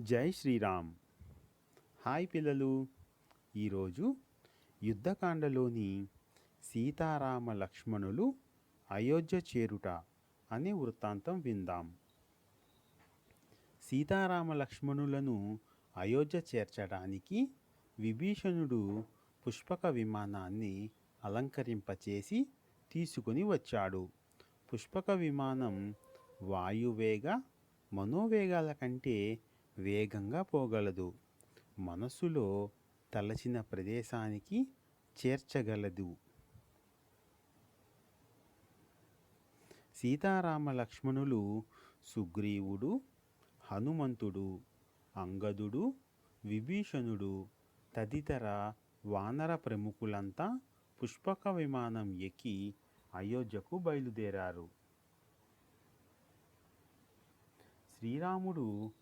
జై శ్రీరామ్. హాయ్ పిల్లలు. ఈరోజు యుద్ధకాండలోని సీతారామ లక్ష్మణులు అయోధ్య చేరుట అనే వృత్తాంతం విందాం. సీతారామ లక్ష్మణులను అయోధ్య చేర్చడానికి విభీషణుడు పుష్పక విమానాన్ని అలంకరింపచేసి తీసుకుని వచ్చాడు. పుష్పక విమానం వాయువేగ మనోవేగాల కంటే వేగంగా పోగలదు. మనసులో తలచిన ప్రదేశానికి చేర్చగలదు. సీతారామ లక్ష్మణులు సుగ్రీవుడు హనుమంతుడు అంగదుడు విభీషణుడు తదితర వానర ప్రముఖులంతా పుష్పక విమానం ఎక్కి అయోధ్యకు బయలుదేరారు. శ్రీరాముడు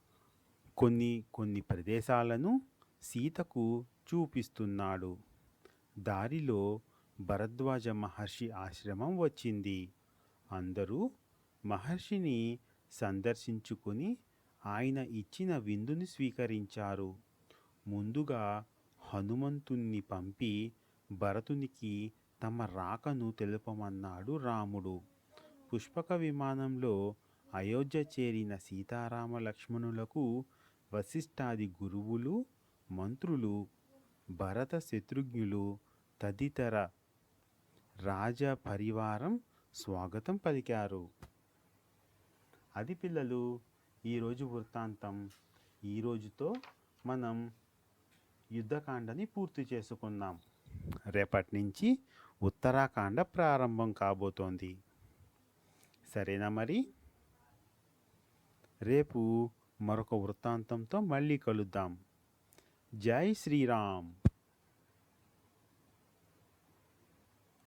కొన్ని కొన్ని ప్రదేశాలను సీతకు చూపిస్తున్నాడు. దారిలో భరద్వాజ మహర్షి ఆశ్రమం వచ్చింది. అందరూ మహర్షిని సందర్శించుకుని ఆయన ఇచ్చిన విందుని స్వీకరించారు. ముందుగా హనుమంతుణ్ణి పంపి భరతునికి తమ రాకను తెలుపమన్నాడు రాముడు. పుష్పక విమానంలో అయోధ్య చేరిన సీతారామ లక్ష్మణులకు వశిష్ఠాది గురువులు మంత్రులు భరత శత్రుఘ్నులు తదితర రాజ పరివారం స్వాగతం పలికారు. అది పిల్లలు ఈరోజు వృత్తాంతం. ఈ రోజుతో మనం యుద్ధకాండని పూర్తి చేసుకున్నాం రేపటి నుంచి ఉత్తరాఖండ ప్రారంభం కాబోతోంది. సరేనా మరి? రేపు మరొక వృత్తాంతంతో మళ్ళీ కలుద్దాం. జై శ్రీరామ్.